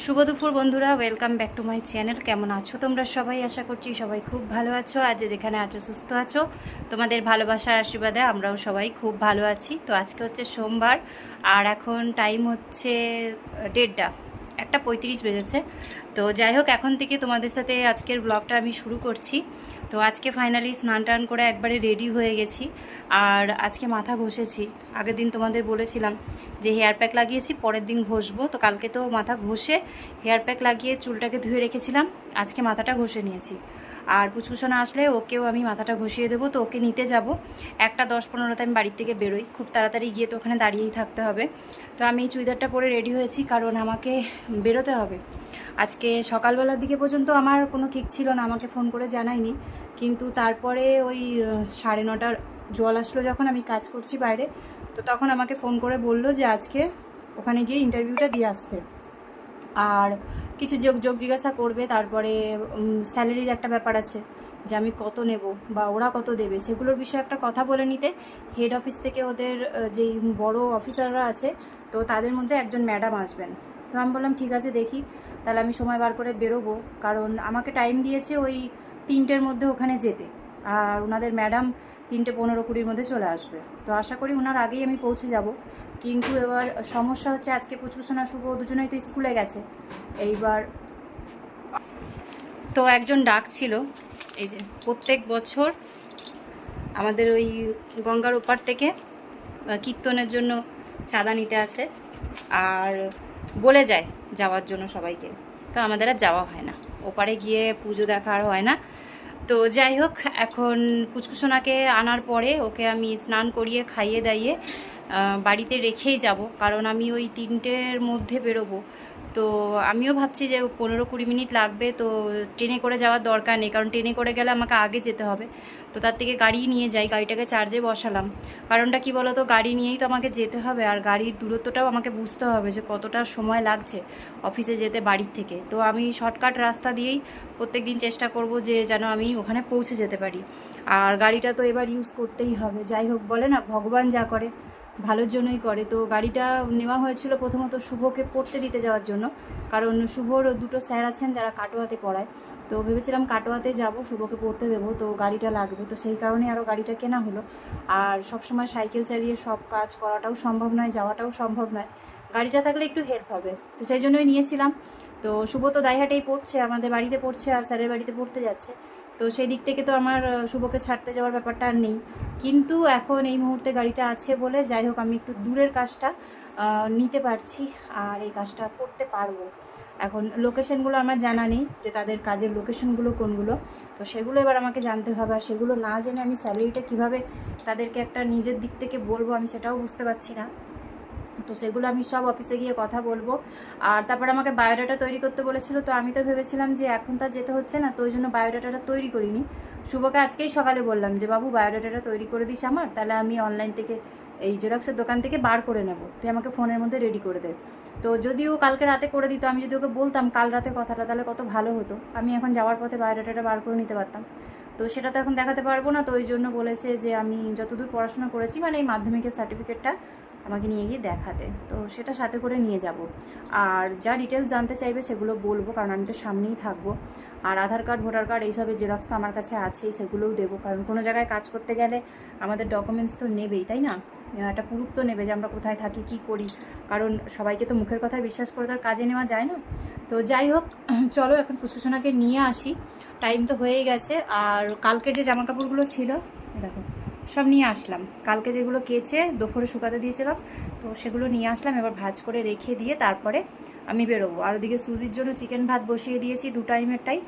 শুভ দুপুর বন্ধুরা welcome back to my channel কেমন আছো তোমরা সবাই? আশা করছি সবাই খুব ভালো আছো। আজ যেখানে আছো, সুস্থ আছো। তোমাদের ভালোবাসার আশীর্বাদে আমরাও সবাই খুব ভালো আছি। তো আজকে হচ্ছে সোমবার, আর এখন টাইম হচ্ছে দেড়টা। একটা পঁয়ত্রিশ বেজেছে। তো যাই হোক, এখন থেকে তোমাদের সাথে আজকের ব্লগটা আমি শুরু করছি। তো আজকে ফাইনালি স্নান টান করে একবারে রেডি হয়ে গেছি। আর আজকে মাথা ঘষেছি। আগের দিন তোমাদের বলেছিলাম যে হেয়ার প্যাক লাগিয়েছি, পরের দিন ঘষবো। তো কালকে তো মাথা ঘষে হেয়ার প্যাক লাগিয়ে চুলটাকে ধুয়ে রেখেছিলাম। আজকে মাথাটা ঘষে নিয়েছি। আর পুচকুসোনা আসলে ওকেও আমি মাথাটা ঘষিয়ে দেবো, তো ওকে নিতে যাব। একটা দশ পনেরোতে আমি বাড়ির থেকে বেরোই। খুব তাড়াতাড়ি গিয়ে তো ওখানে দাঁড়িয়েই থাকতে হবে। তো আমি এই চুড়িদারটা পরে রেডি হয়েছি, কারণ আমাকে বেরোতে হবে। আজকে সকালবেলার দিকে পর্যন্ত আমার কোনো ঠিক ছিল না, আমাকে ফোন করে জানায়নি। কিন্তু তারপরে ওই সাড়ে নটার জল আসলো যখন আমি কাজ করছি বাইরে, তো তখন আমাকে ফোন করে বলল যে আজকে ওখানে গিয়ে ইন্টারভিউটা দিয়ে আসতে। আর কিছু যোগ যোগ জিজ্ঞাসা করবে, তারপরে স্যালারির একটা ব্যাপার আছে যে আমি কত নেব বা ওরা কত দেবে, সেগুলোর বিষয়ে একটা কথা বলে নিতে। হেড অফিস থেকে ওদের যেই বড় অফিসাররা আছে, তো তাদের মধ্যে একজন ম্যাডাম আসবেন। তো আমি বললাম, ঠিক আছে, দেখি। তাহলে আমি সময় বার করে বেরোবো। কারণ আমাকে টাইম দিয়েছে ওই তিনটের মধ্যে ওখানে যেতে। আর ওনাদের ম্যাডাম তিনটে পনেরো কুড়ির মধ্যে চলে আসবে। তো আশা করি ওনার আগেই আমি পৌঁছে যাব। কিন্তু এবার সমস্যা হচ্ছে আজকে পুচকুসোনা শুভ, দুজনেই তো স্কুলে গেছে। এইবার তো একজন ডাক ছিল, এই যে প্রত্যেক বছর আমাদের ওই গঙ্গার ওপার থেকে কীর্তনের জন্য চাঁদা নিতে আসে আর বলে যায় যাওয়ার জন্য সবাইকে। তো আমাদের আর যাওয়া হয় না। ওপারে গিয়ে পুজো দেখা আর হয় না। তো যাই হোক, এখন পুচকুসোনাকে আনার পরে ওকে আমি স্নান করিয়ে খাইয়ে দাইয়ে বাড়িতে রেখেই যাব। কারণ আমি ওই তিনটের মধ্যে বেরোবো। তো আমিও ভাবছি যে পনেরো কুড়ি মিনিট লাগবে, তো ট্রেনে করে যাওয়ার দরকার নেই, কারণ ট্রেনে করে গেলে আমাকে আগে যেতে হবে। তো তার থেকে গাড়ি নিয়ে যাই, গাড়িটাকে চার্জে বসালাম। কারণটা কি বলো তো গাড়ি নিয়েই তো আমাকে যেতে হবে, আর গাড়ির দূরত্বটাও আমাকে বুঝতে হবে যে কতটা সময় লাগছে অফিসে যেতে বাড়ির থেকে। তো আমি শর্টকাট রাস্তা দিয়েই প্রত্যেক দিন চেষ্টা করব যে যেন আমি ওখানে পৌঁছে যেতে পারি। আর গাড়িটা তো এবার ইউজ করতেই হবে। যাই হোক, বলে না, ভগবান যা করে। ভালোর জন্যই করে। তো গাড়িটা নেওয়া হয়েছিল প্রথমত শুভকে পড়তে দিতে যাওয়ার জন্য। কারণ শুভর দুটো স্যার আছেন যারা কাটোয়াতে পড়ায়। তো ভেবেছিলাম কাটোয়াতে যাব, শুভকে পড়তে দেবো। তো গাড়িটা লাগবে। তো সেই কারণে আরও গাড়িটা কেনা হলো। আর সবসময় সাইকেল চালিয়ে সব কাজ করাটাও সম্ভব নয়, যাওয়াটাও সম্ভব নয়। গাড়িটা থাকলে একটু হেল্প হবে। তো সেই জন্যই নিয়েছিলাম। তো শুভ তো দাইহাটেই পড়ছে, আমাদের বাড়িতে পড়ছে আর স্যারের বাড়িতে পড়তে যাচ্ছে। তো সেই দিক থেকে তো আমার শুভকে ছাড়তে যাওয়ার ব্যাপারটা আর নেই। কিন্তু এখন এই মুহূর্তে গাড়িটা আছে বলে যাই হোক আমি একটু দূরের কাজটা নিতে পারছি আর এই কাজটা করতে পারব। এখন লোকেশনগুলো আমার জানা নেই যে তাদের কাজের লোকেশনগুলো কোনগুলো। তো সেগুলো এবার আমাকে জানতে হবে আর সেগুলো না জেনে আমি স্যালারিটা কীভাবে তাদেরকে একটা নিজের দিক থেকে বলব আমি সেটাও বুঝতে পারছি না। তো সেগুলো আমি সব অফিসে গিয়ে কথা বলব। আর তারপরে আমাকে বায়োডাটা তৈরি করতে বলেছিল, তো আমি তো ভেবেছিলাম যে এখন তো যেতে হচ্ছে না, তো ওই জন্য বায়োডাটাটা তৈরি করিনি। শুভকে আজকেই সকালে বললাম যে, বাবু বায়োডাটাটা তৈরি করে দিস আমার, তাহলে আমি অনলাইন থেকে এই জেরক্সের দোকান থেকে বার করে নেব। তুই আমাকে ফোনের মধ্যে রেডি করে দে। তো যদি ও কালকে রাতে করে দিত, আমি যদি ওকে বলতাম কাল রাতে কথাটা, তাহলে কত ভালো হতো। আমি এখন যাওয়ার পথে বায়োডাটাটা বার করে নিতে পারতাম। তো সেটা তো এখন দেখাতে পারব না, তো ওই জন্য বলেছে যে, আমি যতদূর পড়াশোনা করেছি মানে এই মাধ্যমিকের সার্টিফিকেটটা আমাকে নিয়ে গিয়ে দেখাতে। তো সেটা সাথে করে নিয়ে যাব। আর যা ডিটেলস জানতে চাইবে সেগুলো বলব, কারণ আমি তো সামনেই থাকব। আর আধার কার্ড ভোটার কার্ড এইসবের জেরক্স তো আমার কাছে আছেই সেগুলোও দেবো। কারণ কোনো জায়গায় কাজ করতে গেলে আমাদের ডকুমেন্টস তো নেবেই, তাই না? একটা প্রুফ তো নেবে যে আমরা কোথায় থাকি, কি করি। কারণ সবাইকে তো মুখের কথায় বিশ্বাস করে তার কাজে নেওয়া যায় না। তো যাই হোক, চলো এখন ফুসফুসোনাকে নিয়ে আসি। টাইম তো হয়েই গেছে। আর কালকের যে জামা কাপড়গুলো ছিল দেখো। সব নিয়ে আসলাম। কালকে যেগুলো কেচে দুপুরে শুকাতে দিয়েছিলাম, তো সেগুলো নিয়ে আসলাম, এবার ভাজ করে রেখে দিয়ে তারপরে আমি বেরোবো। আর ওদিকে সুজির জন্য চিকেন ভাত বসিয়ে দিয়েছি দু টাইমেরটাই।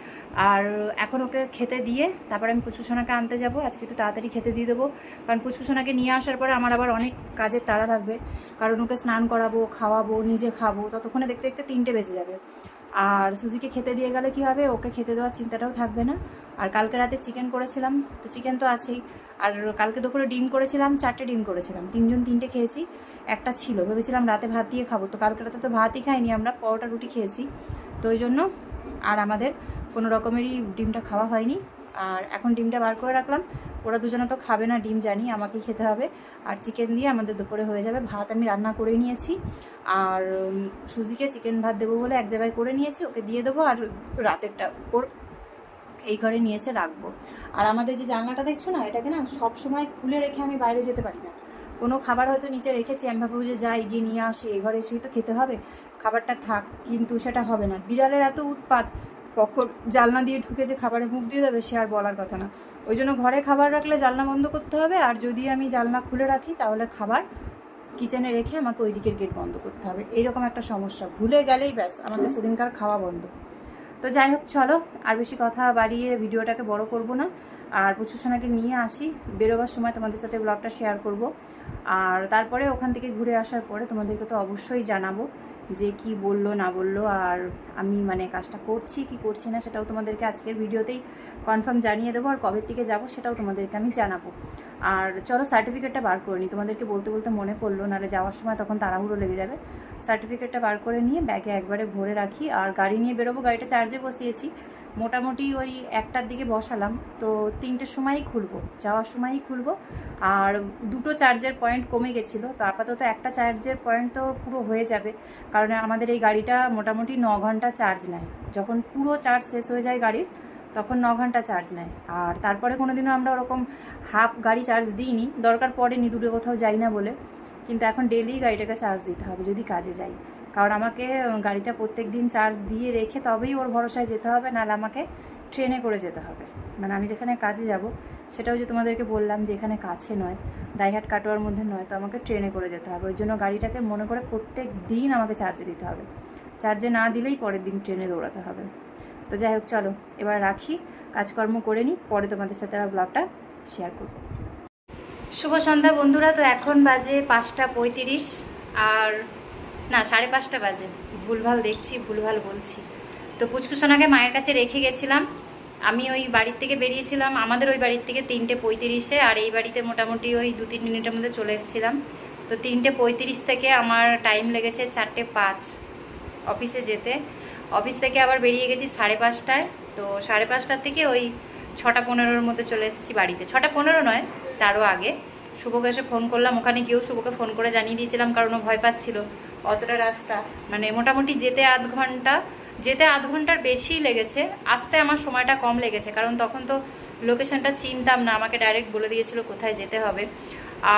আর এখন ওকে খেতে দিয়ে তারপরে আমি পুচকুসোনাকে আনতে যাব, আজকে একটু তাড়াতাড়ি খেতে দিয়ে দেবো। কারণ পুচকুসোনাকে নিয়ে আসার পরে আমার আবার অনেক কাজের তাড়া লাগবে। কারণ ওকে স্নান করাবো, খাওয়াবো, নিজে খাব, ততক্ষণে দেখতে দেখতে তিনটে বেজে যাবে। আর সুজিকে খেতে দিয়ে গেলে কি হবে? ওকে খেতে দেওয়ার চিন্তাটাও থাকবে না। আর কালকে রাতে চিকেন করেছিলাম, তো চিকেন তো আছেই। আর কালকে দুপুরে ডিম করেছিলাম, চারটে ডিম করেছিলাম। তিনজন তিনটে খেয়েছি, একটা ছিল। ভেবেছিলাম রাতে ভাত দিয়ে খাব, তো কালকে রাতে তো ভাতই খাইনি আমরা, পরোটা রুটি খেয়েছি। তো ওই জন্য আর আমাদের কোনো রকমেরই ডিমটা খাওয়া হয়নি। আর এখন ডিমটা বার করে রাখলাম। ওরা দুজনে তো খাবে না, ডিম জানি আমাকেই খেতে হবে। আর চিকেন দিয়ে আমাদের দুপুরে হয়ে যাবে ভাত আমি রান্না করে নিয়েছি। আর সুজিকে চিকেন ভাত দেবো বলে এক জায়গায় করে নিয়েছি, ওকে দিয়ে দেবো আর রাতেরটা ওর এই ঘরে নিয়ে এসে রাখব। আর আমাদের যে জানলাটা দেখছ না, এটাকে না সব সময় খুলে রেখে আমি বাইরে যেতে পারি না। কোনো খাবার হয়তো নিচে রেখেছি, আমি ভাববো যে যাই গিয়ে নিয়ে আসি, এ ঘরে এসেই তো খেতে হবে। খাবারটা থাক, কিন্তু সেটা হবে না। বিড়ালের এত উৎপাত কখন জানলা দিয়ে ঢুকে যে খাবারে মুখ দিয়ে দেবে সে আর বলার কথা না। ওই জন্য ঘরে খাবার রাখলে জানলা বন্ধ করতে হবে, আর যদি আমি জানলা খুলে রাখি, তাহলে খাবার কিচেনে রেখে আমাকে ওই দিকের গেট বন্ধ করতে হবে। এইরকম একটা সমস্যা। ভুলে গেলেই ব্যাস, আমাদের সেদিনকার খাওয়া বন্ধ। তো যাই হোক, চলো, আর বেশি কথা বাড়িয়ে ভিডিওটাকে বড় করব না। আর প্রচুর সোনাকে নিয়ে আসি। বেরোবার সময় তোমাদের সাথে ব্লগটা শেয়ার করব। আর তারপরে ওখান থেকে ঘুরে আসার পরে তোমাদেরকে তো অবশ্যই জানাব। যে কি বলল, না বলল, আর আমি মানে কাজটা করছি, কি করছি না সেটাও তোমাদেরকে আজকের ভিডিওতেই কনফার্ম জানিয়ে দেবো, আর কবে থেকে যাব সেটাও তোমাদেরকে আমি জানাব। আর চলো সার্টিফিকেটটা বার করে নিই। তোমাদেরকে বলতে বলতে মনে পড়ল, নাহলে যাওয়ার সময় তখন তাড়াহুড়ো লেগে যাবে। সার্টিফিকেটটা বার করে নিয়ে ব্যাগে একবারে ভরে রাখি, আর গাড়ি নিয়ে বেরোবো, গাড়িটা চার্জে বসিয়েছি। মোটামুটি ওই একটার দিকে বসালাম। তো তিনটের সময়ই খুলবো, যাওয়ার সময়ই খুলবো। আর দুটো চার্জের পয়েন্ট কমে গেছিল, তো আপাতত একটা চার্জের পয়েন্ট তো পুরো হয়ে যাবে। কারণ আমাদের এই গাড়িটা মোটামুটি ন ঘণ্টা চার্জ নেয়। যখন পুরো চার্জ শেষ হয়ে যায় গাড়ির, তখন ন ঘণ্টা চার্জ নেয়। আর তারপরে কোনো দিনও আমরা ওরকম হাফ গাড়ি চার্জ দিইনি, দরকার পড়েনি, দূরে কোথাও যাই না বলে। কিন্তু এখন ডেলি গাড়িটাকে চার্জ দিতে হবে, যদি কাজে যাই। কারণ আমাকে গাড়িটা প্রত্যেক দিন চার্জ দিয়ে রেখে তবেই ওর ভরসায় যেতে হবে, নাহলে আমাকে ট্রেনে করে যেতে হবে। মানে আমি যেখানে কাজে যাব, সেটাও যে তোমাদেরকে বললাম যে এখানে কাছে নয়, দাইহাট কাটোয়ার মধ্যে নয়, তো আমাকে ট্রেনে করে যেতে হবে। ওই জন্য গাড়িটাকে মনে করে প্রত্যেক দিন আমাকে চার্জে দিতে হবে। চার্জে না দিলেই পরের দিন ট্রেনে দৌড়াতে হবে। তো যাই হোক, চলো, এবার রাখি, কাজকর্ম করে নিই, পরে তোমাদের সাথে আর ব্লগটা শেয়ার করব। শুভ সন্ধ্যা বন্ধুরা, তো এখন বাজে পাঁচটা পঁয়ত্রিশ, আর না, সাড়ে পাঁচটা বাজে। ভুলভাল দেখছি, ভুলভাল বলছি। তো পুচকুসোনাকে মায়ের কাছে রেখে গেছিলাম। আমি ওই বাড়ির থেকে বেরিয়েছিলাম, আমাদের ওই বাড়ির থেকে তিনটে পঁয়ত্রিশে, আর এই বাড়িতে মোটামুটি ওই দু তিন মিনিটের মধ্যে চলে এসেছিলাম। তো তিনটে পঁয়ত্রিশ থেকে আমার টাইম লেগেছে চারটে পাঁচ অফিসে যেতে। অফিস থেকে আবার বেরিয়ে গেছি সাড়ে পাঁচটায়। তো সাড়ে পাঁচটার থেকে ওই ছটা পনেরোর মধ্যে চলে এসেছি বাড়িতে। ছটা পনেরো নয়, তারও আগে। শুভকে এসে ফোন করলাম। ওখানে গিয়েও শুভকে ফোন করে জানিয়ে দিয়েছিলাম, কারণ ও ভয় পাচ্ছিল। অতটা রাস্তা। মানে মোটামুটি যেতে আধ ঘণ্টা, যেতে আধ ঘণ্টার বেশি লেগেছে। আসতে আমার সময়টা কম লেগেছে, কারণ তখন তো লোকেশনটা চিনতাম না। আমাকে ডাইরেক্ট বলে দিয়েছিল কোথায় যেতে হবে।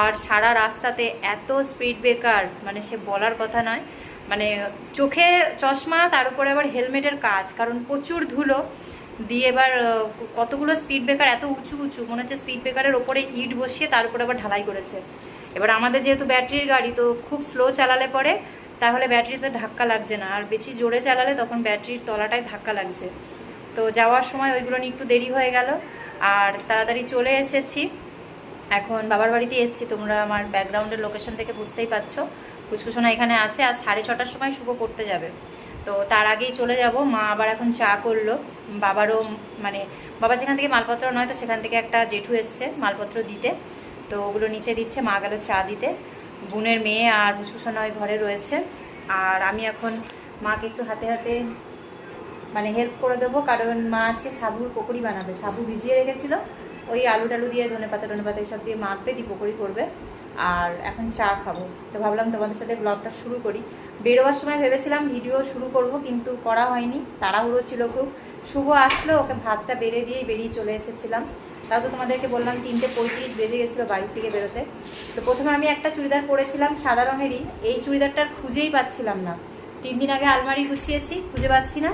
আর সারা রাস্তাতে এত স্পিড ব্রেকার মানে সে বলার কথা নয়। মানে চোখে চশমা, তার উপরে আবার হেলমেটের কাজ, কারণ প্রচুর ধুলো। দিয়ে এবার কতগুলো স্পিড ব্রেকার এত উঁচু উঁচু, মনে হচ্ছে স্পিড ব্রেকারের ওপরে ইট বসিয়ে তার উপরে আবার ঢালাই করেছে। এবার আমাদের যেহেতু ব্যাটারির গাড়ি, তো খুব স্লো চালালে পরে তাহলে ব্যাটারিতে ধাক্কা লাগছে না। আর বেশি জোরে চালালে তখন ব্যাটারির তলাটায় ধাক্কা লাগছে। তো যাওয়ার সময় ওইগুলো নিয়ে একটু দেরি হয়ে গেল। আর তাড়াতাড়ি চলে এসেছি। এখন বাবার বাড়িতে এসেছি। তোমরা আমার ব্যাকগ্রাউন্ডের লোকেশন থেকে বুঝতেই পারছ। কুচকুচোনা এখানে আছে। আর সাড়ে ছটার সময় শুভ করতে যাবে। তো তার আগেই চলে যাব। মা আবার এখন চা করল। বাবারও মানে বাবা যেখান থেকে মালপত্র নয় তো সেখান থেকে একটা জেঠু এসছে মালপত্র দিতে। তো ওগুলো নিচে দিচ্ছে, মা গেল চা দিতে। বোনের মেয়ে আর কুচকুচোনা ওই ঘরে রয়েছে। আর আমি এখন মাকে একটু হাতে হাতে মানে হেল্প করে দেবো। কারণ মা আজকে সাবুর পকোড়ি বানাবে। সাবু ভিজিয়ে রেখেছিল। ওই আলু টালু দিয়ে ধনে পাতা টনে পাতা এসব দিয়ে মাখবে, দিয়ে পকোড়ি করবে। আর এখন চা খাব। তো ভাবলাম তোমাদের সাথে ব্লগটা শুরু করি। বেরোবার সময় ভেবেছিলাম ভিডিও শুরু করব, কিন্তু করা হয়নি। তাড়াহুড়ো ছিল খুব। শুভ আসলো, ওকে ভাতটা বেড়ে দিয়েই বেরিয়ে চলে এসেছিলাম। তাও তো তোমাদেরকে বললাম তিনটে পঁয়ত্রিশ বেজে গেছিল বাড়ি থেকে বেরোতে। তো প্রথমে আমি একটা চুড়িদার পরেছিলাম সাদা রঙেরই। এই চুড়িদারটা খুঁজেই পাচ্ছিলাম না। তিন দিন আগে আলমারি গুছিয়েছি, খুঁজে পাচ্ছি না।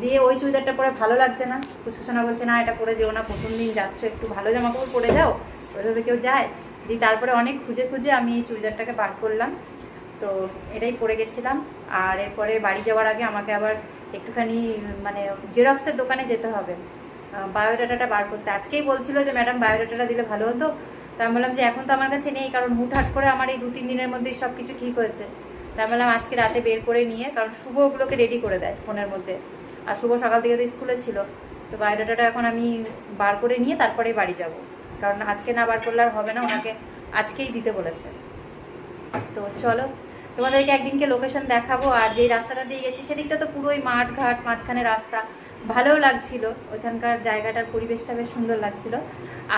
দিয়ে ওই চুড়িদারটা পরে ভালো লাগছে না। কুচকুচোনা বলছে, না, এটা পরে যেও না, প্রথম দিন যাচ্ছ, একটু ভালো জামা কাপড় পরে যাও ওইভাবে কেউ যায়। দিয়ে তারপরে অনেক খুঁজে খুঁজে আমি এই চুড়িদারটাকে বার করলাম। তো এটাই পরে গেছিলাম। আর এরপরে বাড়ি যাওয়ার আগে আমাকে আবার একটুখানি মানে জেরক্সের দোকানে যেতে হবে। বায়োডাটাটা বার করতে। আজকেই বলছিল যে, ম্যাডাম, বায়োডাটাটা দিলে ভালো হতো। তো আমি বললাম যে, এখন তো আমার কাছে নেই। কারণ হুটহাট করে আমার এই দু তিন দিনের মধ্যেই সব কিছু ঠিক হয়েছে। তা আমি বললাম, আজকে রাতে বের করে নিয়ে, কারণ শুভ ওগুলোকে রেডি করে দেয় ফোনের মধ্যে। আর শুভ সকাল থেকে তো স্কুলে ছিল। তো বায়োডাটাটা এখন আমি বার করে নিয়ে তারপরে বাড়ি যাব। কারণ আজকে না বার করলে আর হবে না, ওনাকে আজকেই দিতে বলেছে। তো চলো, তোমাদেরকে একদিনকে লোকেশন দেখাবো, আর যেই রাস্তাটা দিয়ে গেছি সেদিকটা তো পুরোই মাঠ ঘাট মাঝখানে রাস্তা। ভালোও লাগছিল, ওইখানকার জায়গাটার পরিবেশটা বেশ সুন্দর লাগছিল।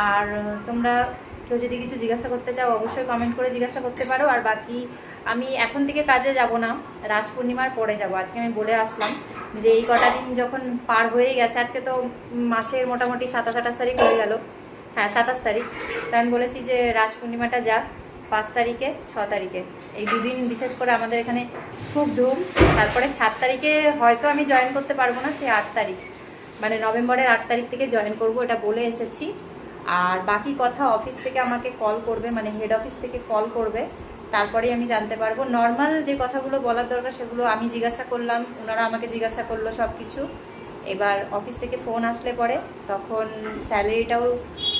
আর তোমরা কেউ যদি কিছু জিজ্ঞাসা করতে চাও, অবশ্যই কমেন্ট করে জিজ্ঞাসা করতে পারো। আর বাকি, আমি এখন থেকে কাজে যাব না, রাস পূর্ণিমার পরে যাব। আজকে আমি বলে আসলাম যে এই কটা দিন যখন পার হয়ে গেছে, আজকে তো মাসের মোটামুটি সাতাশ আঠাশ তারিখ হয়ে গেল। হ্যাঁ সাতাশ তারিখ। তো আমি বলেছি যে রাস পূর্ণিমাটা যাক, পাঁচ তারিখে, ছ তারিখে। এই দুদিন বিশেষ করে আমাদের এখানে খুব ধুম। তারপরে সাত তারিখে হয়তো আমি জয়েন করতে পারব না সে আট তারিখ। মানে নভেম্বরের আট তারিখ থেকে জয়েন করব, এটা বলে এসেছি। আর বাকি কথা অফিস থেকে আমাকে কল করবে মানে হেড অফিস থেকে কল করবে। তারপরেই আমি জানতে পারব। নর্মাল যে কথাগুলো বলার দরকার, সেগুলো আমি জিজ্ঞাসা করলাম, ওনারা আমাকে জিজ্ঞাসা করল সব কিছু এবার অফিস থেকে ফোন আসলে পরে তখন স্যালারিটাও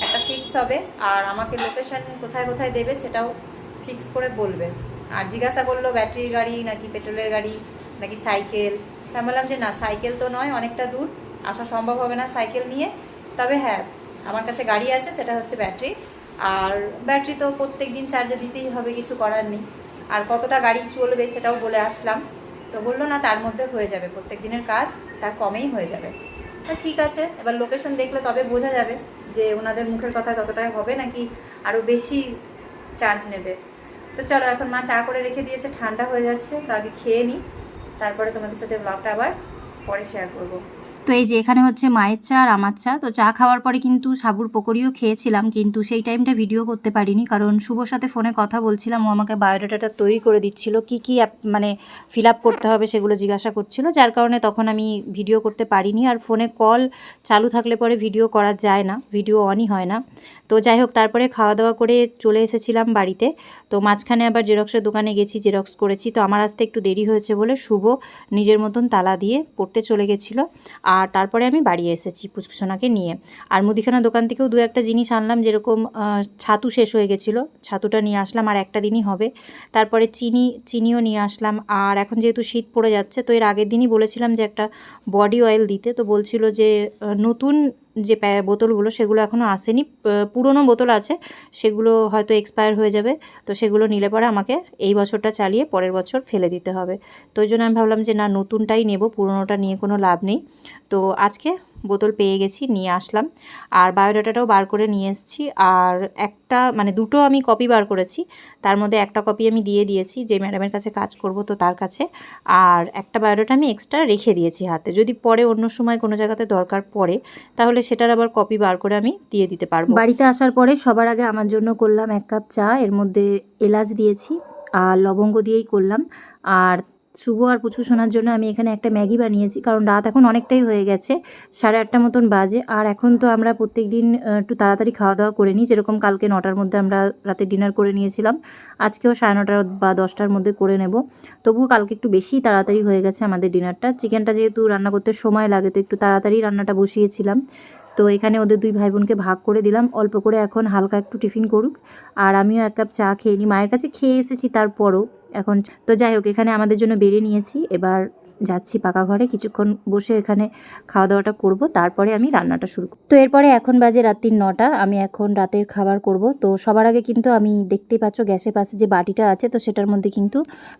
একটা ফিক্স হবে আর আমাকে লোকেশন কোথায় কোথায় দেবে সেটাও ফিক্স করে বলবে। আর জিজ্ঞাসা করল ব্যাটারি গাড়ি নাকি পেট্রোলের গাড়ি নাকি সাইকেল আমি বললাম যে না সাইকেল তো নয়, অনেকটা দূর, আসা সম্ভব হবে না সাইকেল নিয়ে। তবে হ্যাঁ আমার কাছে গাড়ি আছে, সেটা হচ্ছে ব্যাটারি আর ব্যাটারি তো প্রত্যেক দিন চার্জে দিতেই হবে, কিছু করার নেই। আর কতটা গাড়ি চলবে সেটাও বলে আসলাম। তো বলল, না, তার মধ্যে হয়ে যাবে। প্রত্যেক দিনের কাজ তার কমেই হয়ে যাবে। তা ঠিক আছে, এবার লোকেশন দেখলে তবে বোঝা যাবে যে ওনাদের মুখের কথা ততটাই হবে নাকি আরও বেশি চার্জ নেবে। তো চলো, এখন মা চা করে রেখে দিয়েছে, ঠান্ডা হয়ে যাচ্ছে, তো আগে খেয়ে নিই তারপরে তোমাদের সাথে ব্লগটা আবার পরে শেয়ার করব। তো এই যে এখানে হচ্ছে মায়ের চা আর আমার চা। তো চা খাওয়ার পরে কিন্তু সাবুর পকোড়িও খেয়েছিলাম, কিন্তু সেই টাইমটা ভিডিও করতে পারিনি। কারণ শুভর সাথে ফোনে কথা বলছিলাম, ও আমাকে বায়োডাটাটা তৈরি করে দিচ্ছিল। কি কি মানে ফিল আপ করতে হবে সেগুলো জিজ্ঞাসা করছিল। যার কারণে তখন আমি ভিডিও করতে পারিনি। আর ফোনে কল চালু থাকলে পরে ভিডিও করা যায় না, ভিডিও অনই হয় না। তো যাই হোক, তারপরে খাওয়া দাওয়া করে চলে এসেছিলাম বাড়িতে। তো মাঝখানে আবার জেরক্সের দোকানে গেছি জেরক্স করেছি। তো আমার আসতে একটু দেরি হয়েছে বলে শুভ নিজের মতন তালা দিয়ে পড়তে চলে গেছিল। আর তারপরে আমি বাড়ি এসেছি পুচকুসোনাকে নিয়ে। আর মুদিখানা দোকান থেকেও দু একটা জিনিস আনলাম, যেরকম ছাতু শেষ হয়ে গেছিল। ছাতুটা নিয়ে আসলাম, আর একটা দিনই হবে। তারপরে চিনি, চিনিও নিয়ে আসলাম। আর এখন যেহেতু শীত পড়ে যাচ্ছে, তো এর আগের দিনই বলেছিলাম যে একটা বডি অয়েল দিতে। তো বলছিল যে নতুন যে বোতলগুলো, সেগুলো এখনও আসেনি। পুরনো বোতল আছে, সেগুলো হয়তো এক্সপায়ার হয়ে যাবে, তো সেগুলো নিলে পরে আমাকে এই বছরটা চালিয়ে পরের বছর ফেলে দিতে হবে। তো ওই জন্য আমি ভাবলাম যে না, নতুনটাই নেব, পুরনোটা নিয়ে কোনো লাভ নেই। তো আজকে বোতল পেয়ে গেছি, নিয়ে আসলাম। আর বায়োডাটাটাও বার করে নিয়ে এসেছি। আর একটা মানে দুটো আমি কপি বার করেছি। তার মধ্যে একটা কপি আমি দিয়ে দিয়েছি, যে ম্যাডামের কাছে কাজ করব তো তার কাছে। আর একটা বায়োডাটা আমি এক্সট্রা রেখে দিয়েছি হাতে। যদি পরে অন্য সময় কোনো জায়গাতে দরকার পড়ে, তাহলে সেটার আবার কপি বার করে আমি দিয়ে দিতে পারব। বাড়িতে আসার পরে সবার আগে আমার জন্য করলাম এক কাপ চা। এর মধ্যে এলাচ দিয়েছি, আর লবঙ্গ দিয়েই করলাম। আর শুভ আর পুচু শোনার জন্য আমি এখানে একটা ম্যাগি বানিয়েছি, কারণ রাত এখন অনেকটাই হয়ে গেছে, সাড়ে আটটা মতন বাজে, আর এখন তো আমরা প্রত্যেক দিন একটু তাড়াতাড়ি খাওয়া দাওয়া করে নিই, যেরকম কালকে নটার মধ্যে আমরা রাতে ডিনার করে নিয়েছিলাম, আজকেও সাড়ে নটা বা দশটার মধ্যে করে নেব। তবুও কালকে একটু বেশি তাড়াতাড়ি হয়ে গেছে আমাদের ডিনারটা, চিকেনটা যেহেতু রান্না করতে সময় লাগে, তো একটু তাড়াতাড়ি রান্নাটা বসিয়েছিলাম। তো এখানে ওদের দুই ভাই বোনকে ভাগ করে দিলাম, অল্প করে এখন হালকা একটু টিফিন করুক, আর আমিও এক কাপ চা খেয়ে নিই, মায়ের কাছে খেয়ে এসেছি তারপরও। এখন, তো যাই হোক, এখানে আমাদের জন্য বেরিয়ে নিয়েছি। এবার যাচ্ছি পাকা ঘরে, কিছুক্ষণ বসে এখানে খাওয়া দাওয়াটা করব, তারপরে আমি রান্নাটা শুরু তো এরপরে এখন বাজে রাত্রির নটা, আমি এখন রাতের খাবার করব। তো সবার আগে কিন্তু আমি দেখতেই পাচ্ছ, গ্যাসের পাশে যে বাটিটা আছে, তো সেটার মধ্যে কিন্তু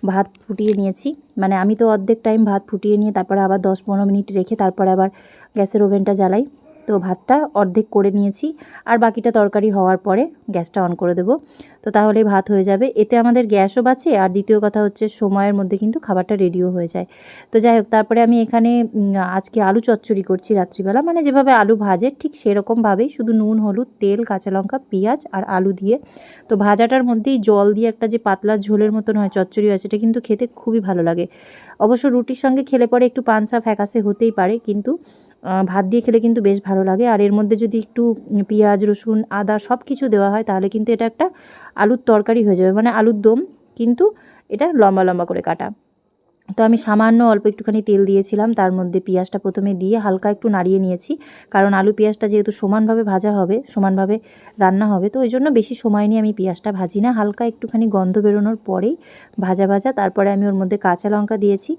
ভাত ফুটিয়ে নিয়েছি। মানে আমি তো অর্ধেক টাইম ভাত ফুটিয়ে নিয়ে, তারপরে আবার দশ পনেরো মিনিট রেখে, তারপরে আবার গ্যাসের ওভেনটা জ্বালাই। তো ভাতটা অর্ধেক করে নিয়েছি। আর বাকিটা তরকারি হওয়ার পরে গ্যাসটা অন করে দেবো। তো তাহলে ভাত হয়ে যাবে। এতে আমাদের গ্যাসও বাঁচে। আর দ্বিতীয় কথা হচ্ছে সময়ের মধ্যে কিন্তু খাবারটা রেডিও হয়ে যায়। তো যাই হোক, তারপরে আমি এখানে আজকে আলু চচ্চড়ি করছি রাত্রিবেলা। মানে যেভাবে আলু ভাজে, ঠিক সেরকমভাবেই শুধু নুন, হলুদ, তেল, কাঁচা লঙ্কা, পেঁয়াজ আর আলু দিয়ে। তো ভাজাটার মধ্যেই জল দিয়ে একটা যে পাতলা ঝোলের মতন হয়, চচ্চড়ি হয়, সেটা কিন্তু খেতে খুবই ভালো লাগে। অবশ্য রুটির সঙ্গে খেলে পরে একটু পানসা ফ্যাকাসে হতেই পারে। কিন্তু ভাত দিয়ে খেলে কিন্তু বেশ ভালো লাগে। আর এর মধ্যে যদি একটু পেঁয়াজ, রসুন, আদা সব কিছু দেওয়া হয়, তাহলে কিন্তু এটা একটা আলুর তরকারি হয়ে যাবে। মানে আলুর দম কিন্তু এটা লম্বা লম্বা করে কাটা। তো আমি সামান্য অল্প একটুখানি তেল দিয়েছিলাম, তার মধ্যে পেঁয়াজটা প্রথমে দিয়ে হালকা একটু নাড়িয়ে নিয়েছি। কারণ আলু পেঁয়াজটা যেহেতু সমানভাবে ভাজা হবে, সমানভাবে রান্না হবে, তো ওই জন্য বেশি সময় নিয়ে আমি পেঁয়াজটা ভাজি না। হালকা একটুখানি গন্ধ বেরোনোর পরেই ভাজা ভাজা, তারপরে আমি ওর মধ্যে কাঁচা লঙ্কা দিয়েছি,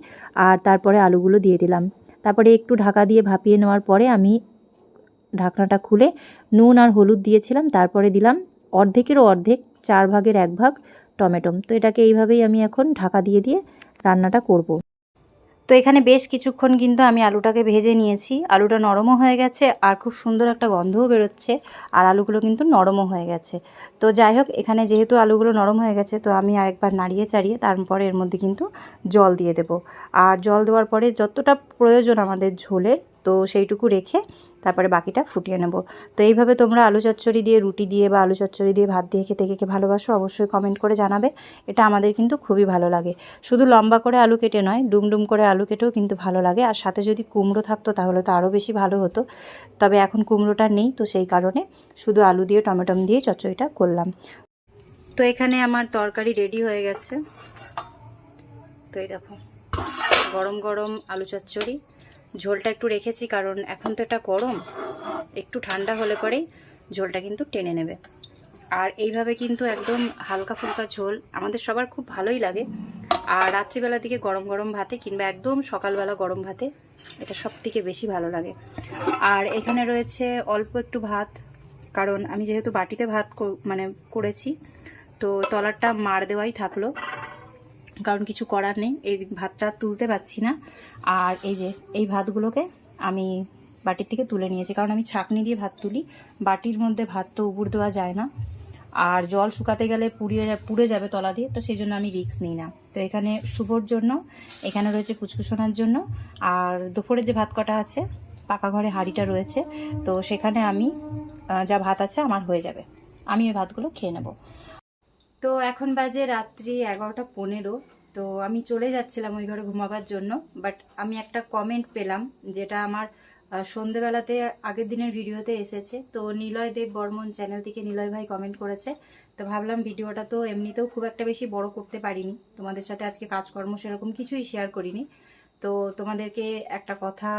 আর তারপরে আলুগুলো দিয়ে দিলাম। তারপরে একটু ঢাকা দিয়ে ভাপিয়ে নেওয়ার পরে আমি ঢাকনাটা খুলে নুন আর হলুদ দিয়েছিলাম, তারপরে দিলাম অর্ধেকেরও অর্ধেক, চার ভাগের এক ভাগ টমেটো তো এটাকে এইভাবেই আমি এখন ঢাকা দিয়ে দিয়ে রান্নাটা করব। তো এখানে বেশ কিছুক্ষণ কিন্তু আমি আলুটাকে ভেজে নিয়েছি। আলুটা নরমও হয়ে গেছে আর খুব সুন্দর একটা গন্ধও বেরোচ্ছে আর আলুগুলো কিন্তু নরমও হয়ে গেছে। তো যাই হোক, এখানে যেহেতু আলুগুলো নরম হয়ে গেছে, তো আমি আরেকবার নাড়িয়ে চাড়িয়ে তারপরে এর মধ্যে কিন্তু জল দিয়ে দেব। আর জল দেওয়ার পরে যতটা প্রয়োজন আমাদের ঝোলের, তো সেইটুকু রেখে তারপরে বাকিটা ফুটিয়ে নেব। তো এইভাবে তোমরা আলু চচ্চড়ি দিয়ে, রুটি দিয়ে বা আলু চচ্চড়ি দিয়ে, ভাত দিয়ে খেতে কে ভালোবাসো, অবশ্যই কমেন্ট করে জানাবে। এটা আমাদের কিন্তু খুবই ভালো লাগে। শুধু লম্বা করে আলু কেটে নয়, ডুমডুম করে আলু কেটেও কিন্তু ভালো লাগে। আর সাথে যদি কুমড়ো থাকতো তাহলে তো আরও বেশি ভালো হতো। তবে এখন কুমড়োটা নেই, তো সেই কারণে শুধু আলু দিয়ে, টমেটম দিয়ে চচ্চড়িটা করলাম। তো এখানে আমার তরকারি রেডি হয়ে গেছে। তো এই দেখো, গরম গরম আলু চচ্চড়ি। ঝোলটা একটু রেখেছি, কারণ এখন তো এটা গরম। একটু ঠান্ডা হলে পরেই ঝোলটা কিন্তু টেনে নেবে। আর এইভাবে কিন্তু একদম হালকা ফুলকা ঝোল আমাদের সবার খুব ভালোই লাগে। আর রাত্রিবেলার দিকে গরম গরম ভাতে কিংবা একদম সকালবেলা গরম ভাতে এটা সব থেকে বেশি ভালো লাগে। আর এখানে রয়েছে অল্প একটু ভাত, কারণ আমি যেহেতু বাটিতে ভাত মানে করেছি, তো তলারটা মার দেওয়াই থাকল। কারণ কিছু করার নেই। এই ভাতটা তুলতে পারছি না। আর এই যে, এই ভাতগুলোকে আমি বাটির থেকে তুলে নিয়েছি। কারণ আমি ছাঁকনি দিয়ে ভাত তুলি। বাটির মধ্যে ভাত তো উবুর দেওয়া যায় না। আর জল শুকাতে গেলে পুড়িয়ে পুড়ে যাবে তলা দিয়ে। তো সেই জন্য আমি রিস্ক নিই না। তো এখানে শুভর জন্য, এখানে রয়েছে কুচকুচোনার জন্য। আর দুপুরে যে ভাত কটা আছে, পাকা ঘরে হাঁড়িটা রয়েছে। তো সেখানে আমি যা ভাত আছে আমার হয়ে যাবে। আমি ওই ভাতগুলো খেয়ে নেব। তো এখন বাজে রাত্রি এগারোটা পনেরো। তো আমি চলে যাচ্ছিলাম ওই ঘরে ঘুমাবার জন্য বাট আমি একটা কমেন্ট পেলাম যেটা আমার সন্ধেবেলাতে আগের দিনের ভিডিওতে এসেছে। তো নিলয় দেব বর্মন চ্যানেল থেকে নিলয় ভাই কমেন্ট করেছে। তো ভাবলাম ভিডিওটা তো এমনিতেও খুব একটা বেশি বড় করতে পারিনি। তোমাদের সাথে আজকে কাজকর্ম সেরকম কিছুই শেয়ার করিনি। তো তোমাদেরকে একটা কথা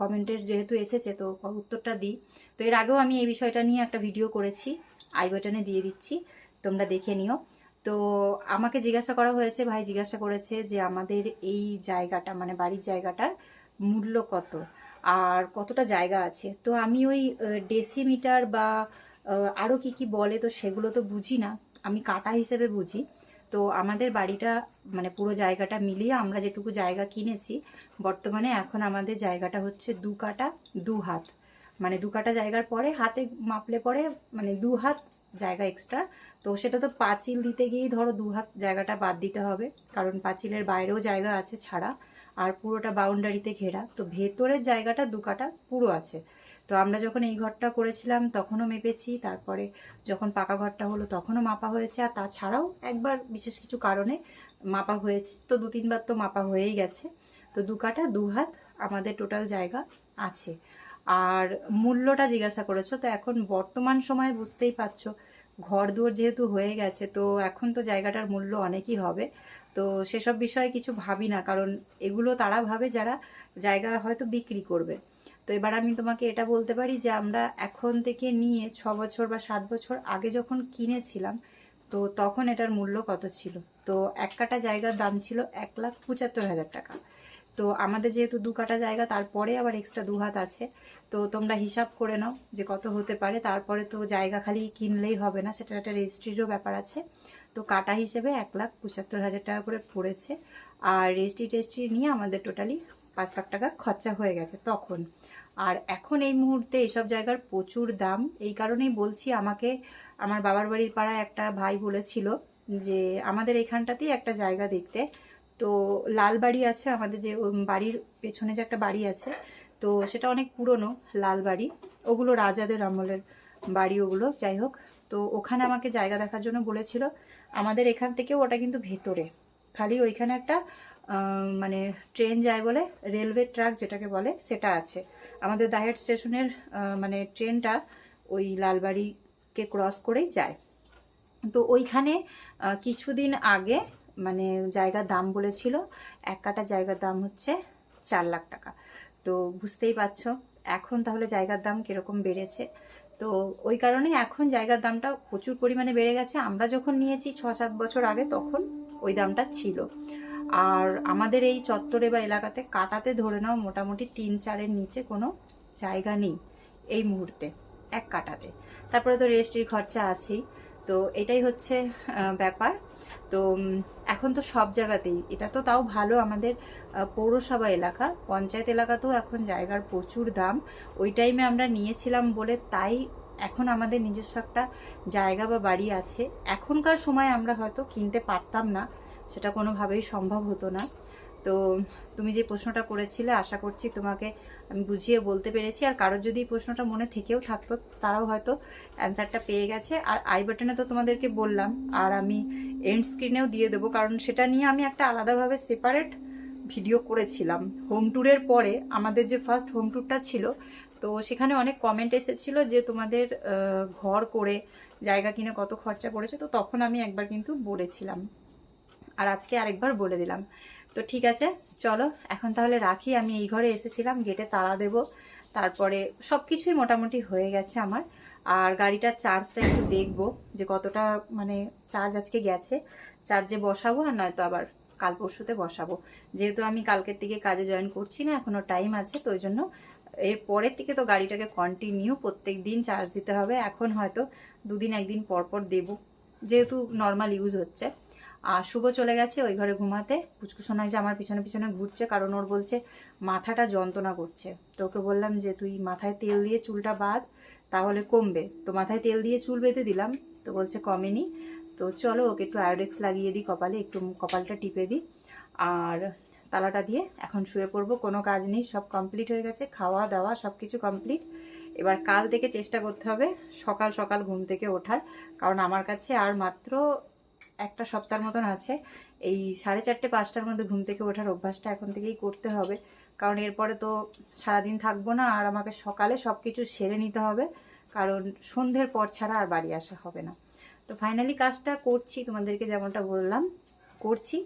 কমেন্টের যেহেতু এসেছে, তো উত্তরটা দিই। তো এর আগেও আমি এই বিষয়টা নিয়ে একটা ভিডিও করেছি। আই বাটনে দিয়ে দিচ্ছি। তোমরা দেখে নিও। তো আমাকে জিজ্ঞাসা করা হয়েছে, ভাই জিজ্ঞাসা করেছে যে আমাদের এই জায়গাটা মানে বাড়ির জায়গাটার মূল্য কত আর কতটা জায়গা আছে। তো আমি ওই ডেসিমিটার বা আরও আরও কি কি বলে তো সেগুলো তো বুঝি না। আমি কাটা হিসেবে বুঝি। তো আমাদের বাড়িটা মানে পুরো জায়গাটা মিলিয়ে আমরা যেটুকু জায়গা কিনেছি, বর্তমানে এখন আমাদের জায়গাটা হচ্ছে দু কাটা, দু হাত। মানে দু কাটা জায়গার পরে হাতে মাপলে পরে মানে দু হাত জায়গা এক্সট্রা তো সেটা তো পাঁচিল দিতে গিয়েই ধরো দু হাত জায়গাটা বাদ দিতে হবে, কারণ পাঁচিলের বাইরেও জায়গা আছে ছাড়া, আর পুরোটা বাউন্ডারিতে ঘেরা। তো ভেতরের জায়গাটা দু কাটা পুরো আছে। তো আমরা যখন এই ঘরটা করেছিলাম তখনও মেপেছি, তারপরে যখন পাকা ঘরটা হলো তখনও মাপা হয়েছে, আর তাছাড়াও একবার বিশেষ কিছু কারণে মাপা হয়েছে। তো দু তিনবার তো মাপা হয়েই গেছে। তো দু কাটা দু হাত আমাদের টোটাল জায়গা আছে। আর মূল্যটা জিজ্ঞাসা করেছ, তো এখন বর্তমান সময়ে বুঝতেই পারছ ঘর দুয়ার যেহেতু হয়ে গেছে, তো এখন তো জায়গাটার মূল্য অনেকই হবে। তো সেসব বিষয়ে কিছু ভাবি না, কারণ এগুলো তারা ভাবে যারা জায়গা হয়তো বিক্রি করবে। তো এবার আমি তোমাকে এটা বলতে পারি যে আমরা এখন থেকে নিয়ে ছ বছর বা সাত বছর আগে যখন কিনেছিলাম, তো তখন এটার মূল্য কত ছিল? তো এক কাটা জায়গার দাম ছিল এক লাখ পঁচাত্তর হাজার টাকা। তো আমাদের যেহেতু দু কাটা জায়গা, তারপরে আবার এক্সট্রা দু হাত আছে। তো তোমরা হিসাব করে নাও যে কত হতে পারে। তারপরে তো জায়গা খালি কিনলেই হবে না সেটা একটা রেজিস্ট্রিরও ব্যাপার আছে। তো কাটা হিসেবে এক লাখ পঁচাত্তর হাজার টাকা করে পড়েছে। আর রেজিস্ট্রি টেস্ট্রি নিয়ে আমাদের টোটালি পাঁচ লাখ টাকা খরচা হয়ে গেছে তখন। আর এখন এই মুহূর্তে এইসব জায়গার প্রচুর দাম। এই কারণেই বলছি আমাকে, আমার বাবার বাড়ির পাড়ায় একটা ভাই বলেছিল যে, আমাদের এখানটাতেই একটা জায়গা দেখতে। তো লাল বাড়ি আছে আমাদের যে বাড়ির পেছনে যে একটা বাড়ি আছে, তো সেটা অনেক পুরনো, লাল বাড়ি। ওগুলো রাজাদের আমলের বাড়ি ওগুলো, যাই হোক। তো ওখানে আমাকে জায়গা দেখার জন্য বলেছিল। আমাদের এখান থেকেও ওটা কিন্তু ভেতরে। খালি ওইখানে একটা মানে ট্রেন যায় বলে, রেলওয়ে ট্র্যাক যেটাকে বলে, সেটা আছে। আমাদের দাহের স্টেশনের মানে ট্রেনটা ওই লালবাড়িকে ক্রস করেই যায়। তো ওইখানে কিছুদিন আগে মানে জায়গার দাম বলেছিল, এক কাটা জায়গার দাম হচ্ছে চার লাখ টাকা। তো বুঝতেই পারছ, এখন তাহলে জায়গার দাম কীরকম বেড়েছে? তো ওই কারণে এখন জায়গার দামটা প্রচুর পরিমাণে বেড়ে গেছে। আমরা যখন নিয়েছি ছ সাত বছর আগে, তখন ওই দামটা ছিল। আর আমাদের এই চত্বরে বা এলাকাতে কাটাতে ধরে নাও মোটামুটি তিন চারের নিচে কোনো জায়গা নেই এই মুহূর্তে, এক কাটাতে। তারপরে তো রেজিস্ট্রির খরচা আছেই। তো এটাই হচ্ছে ব্যাপার। তো এখন তো সব জায়গাতেই। এটা তো তাও ভালো আমাদের পৌরসভা এলাকা। পঞ্চায়েত এলাকাতেও এখন জায়গার প্রচুর দাম। ওই টাইমে আমরা নিয়েছিলাম বলে তাই এখন আমাদের নিজস্ব একটা জায়গা বা বাড়ি আছে। এখনকার সময় আমরা হয়তো কিনতে পারতাম না। সেটা কোনোভাবেই সম্ভব হতো না। তো তুমি যে প্রশ্নটা করেছিলে, আশা করছি তোমাকে আমি বুঝিয়ে বলতে পেরেছি। আর কারোর যদি প্রশ্নটা মনে থেকেও থাকতো, তারাও হয়তো অ্যান্সারটা পেয়ে গেছে। আর আই বাটনে তো তোমাদেরকে বললাম, আর আমি এন্ড স্ক্রিনেও দিয়ে দেবো, কারণ সেটা নিয়ে আমি একটা আলাদাভাবে সেপারেট ভিডিও করেছিলাম। হোম ট্যুরের পরে আমাদের যে ফার্স্ট হোম ট্যুরটা ছিল, তো সেখানে অনেক কমেন্ট এসেছিল যে তোমাদের ঘর করে জায়গা কিনে কত খরচা পড়েছে। তো তখন আমি একবার কিন্তু বলেছিলাম। আর আজকে আরেকবার বলে দিলাম। তো ঠিক আছে, চলো, এখন তাহলে রাখি। আমি এই ঘরে এসেছিলাম গেটে তালা দেব। তারপরে সব কিছুই মোটামুটি হয়ে গেছে আমার। আর গাড়িটার চার্জটা একটু দেখব, যে কতটা মানে চার্জ আজকে গেছে। চার্জে বসাবো আর নয়তো আবার কাল পরশুতে বসাবো। যেহেতু আমি কালকের থেকে কাজে জয়েন করছি না, এখনও টাইম আছে, তো ওই জন্য এর পরের থেকে তো গাড়িটাকে কন্টিনিউ প্রত্যেক দিন চার্জ দিতে হবে। এখন হয়তো দুদিন, একদিন পর পর দেবো, যেহেতু নর্মাল ইউজ হচ্ছে। আর শুভ চলে গেছে ওই ঘরে ঘুমাতে। পুচকু শোনায় যে আমার পিছনে পিছনে ঘুরছে, কারণ ওর বলছে মাথাটা যন্ত্রণা করছে। তো ওকে বললাম যে, তুই মাথায় তেল দিয়ে চুলটা বাঁধ, তাহলে কমবে। তো মাথায় তেল দিয়ে চুল বেঁধে দিলাম, তো বলছে কমেনি। তো চলো ওকে একটু আয়োডেক্স লাগিয়ে দিই কপালে, একটু কপালটা টিপে দিই। আর তালাটা দিয়ে এখন শুয়ে পড়ব, কোনো কাজ নেই, সব কমপ্লিট হয়ে গেছে, খাওয়া দাওয়া সব কিছু কমপ্লিট। এবার কাল থেকে চেষ্টা করতে হবে সকাল সকাল ঘুম থেকে ওঠার, কারণ আমার কাছে আর মাত্র একটা সপ্তাহের মতন আছে। এই সাড়ে চারটে, পাঁচটার মধ্যে ঘুম থেকে ওঠার অভ্যাসটা এখন থেকেই করতে হবে। কারণ এরপরে তো সারাদিন থাকব না, আর আমাকে সকালে সব কিছু সেরে নিতে হবে। কারণ সন্ধ্যের পর ছাড়া আর বাড়ি আসা হবে না। তো ফাইনালি কাজটা করছি, তোমাদেরকে যেমনটা বললাম, করছি।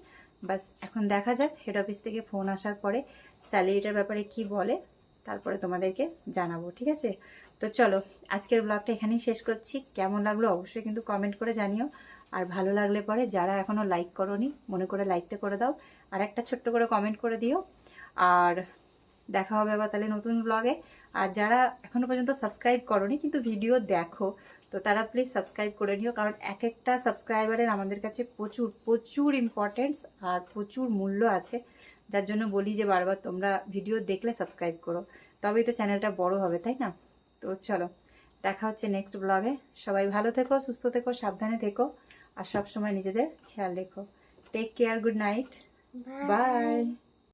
বাস, এখন দেখা যাক হেড অফিস থেকে ফোন আসার পরে স্যালারিটার ব্যাপারে কি বলে, তারপরে তোমাদেরকে জানাব, ঠিক আছে? তো চলো, আজকের ব্লগটা এখানেই শেষ করছি। কেমন লাগল অবশ্যই কিন্তু কমেন্ট করে জানিও। আর ভালো লাগলে পরে যারা এখনও লাইক করনি, মনে করে লাইকটা করে দাও। আর একটা ছোট্ট করে কমেন্ট করে দিও। আর দেখা হবে আবার তাহলে নতুন ব্লগে আর যারা এখনও পর্যন্ত সাবস্ক্রাইব করনি, কিন্তু ভিডিও দেখো, তো তারা প্লিজ সাবস্ক্রাইব করে নিও। কারণ এক একটা সাবস্ক্রাইবারের আমাদের কাছে প্রচুর প্রচুর ইম্পর্টেন্স আর প্রচুর মূল্য আছে। যার জন্য বলি যে বারবার তোমরা ভিডিও দেখলে সাবস্ক্রাইব করো। তবেই তো চ্যানেলটা বড় হবে, তাই না? তো চলো, দেখা হচ্ছে নেক্সট ব্লগে সবাই ভালো থেকো, সুস্থ থেকো, সাবধানে থেকো। আর সবসময় নিজেদের খেয়াল রেখো। Take care good night bye